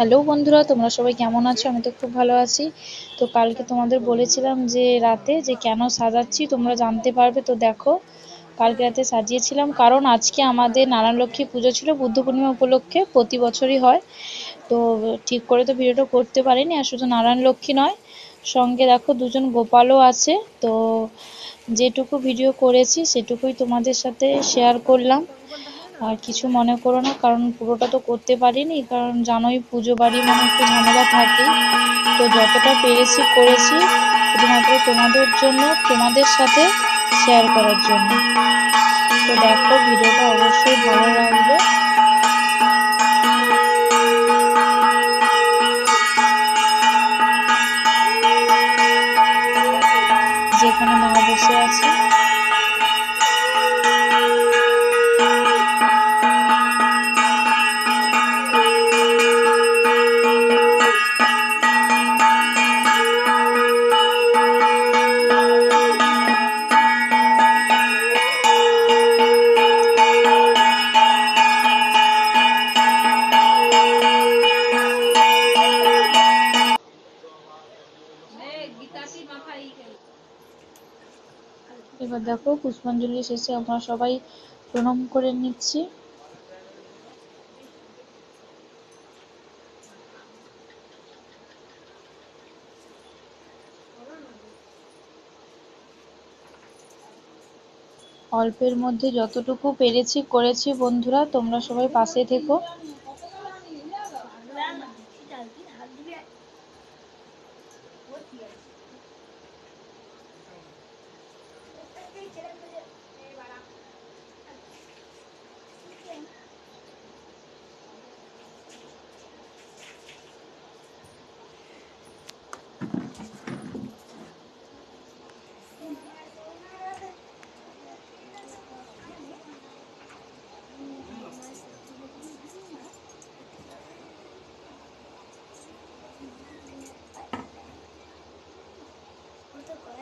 Hello বন্ধুরা, তোমরা সবাই কেমন আছো? আমি তো খুব ভালো আছি। তো কালকে তোমাদের বলেছিলাম যে রাতে যে কেন সাজাচ্ছি, তোমরা জানতে পারবে। তো দেখো, কালকে রাতে সাজিয়েছিলাম। কারণ আজকে আমাদের নারায়ণ লক্ষ্মী পুজো ছিল, বুদ্ধ পূর্ণিমা উপলক্ষে প্রতি বছরই হয়। তো ঠিক করে তো ভিডিওটা করতে পারিনি, আর শুধু নারায়ণ লক্ষ্মী নয়, সঙ্গে দেখো দুজন গোপালও আছে। তো যেটুকু ভিডিও করেছি, সেটুকুই তোমাদের সাথে শেয়ার করলাম। আর কিছু মনে করো না, কারণ পুরোটা তো করতে পারিনি, কারণ জানোই পুজো বাড়ি মানে একটু ঝামেলা থাকে। তো যতটা পেরেছি করেছি, শুধুমাত্র তোমাদের জন্য, তোমাদের সাথে শেয়ার করার জন্য। তো দেখো, ভিডিওটা অবশ্যই ভালো এবার দেখো, পুষ্পাঞ্জলি শেষে আমরা সবাই প্রণাম করে নিচ্ছি। অল্পের মধ্যে যতটুকু পেরেছি, করেছি বন্ধুরা, তোমরা সবাই পাশে থেকো।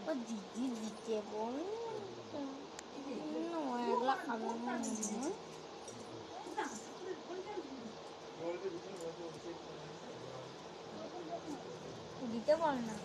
ও দিদি দিতে বল একলা খাবে না দিতে বল না